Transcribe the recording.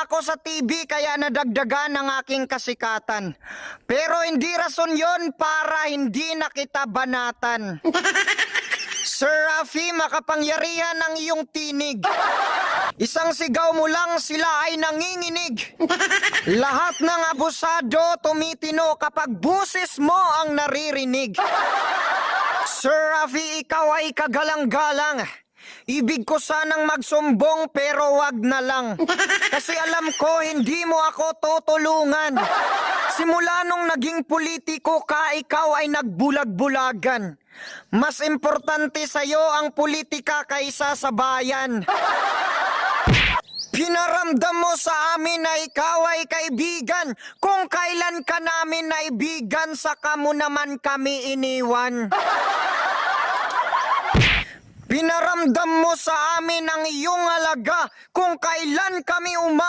na ako sa TV kaya nadagdagan ang aking kasikatan. Pero hindi rason yon para hindi na kita banatan. Sir Rafi, makapangyarihan ang iyong tinig. Isang sigaw mo lang sila ay nanginginig. Lahat ng abusado tumitino kapag busis mo ang naririnig. Sir Rafi, ikaw ay kagalang-galang. Ibig ko sanang magsumbong pero wag na lang. Kasi alam ko hindi mo ako tutulungan. Simula nung naging politiko ka, ikaw ay nagbulag-bulagan. Mas importante sa'yo ang politika kaysa sa bayan. Pinaramdam mo sa amin na ikaw ay kaibigan. Kung kailan ka namin naibigan, saka mo naman kami iniwan. Pinaramdam mo sa amin ang iyong alaga kung kailan kami umasa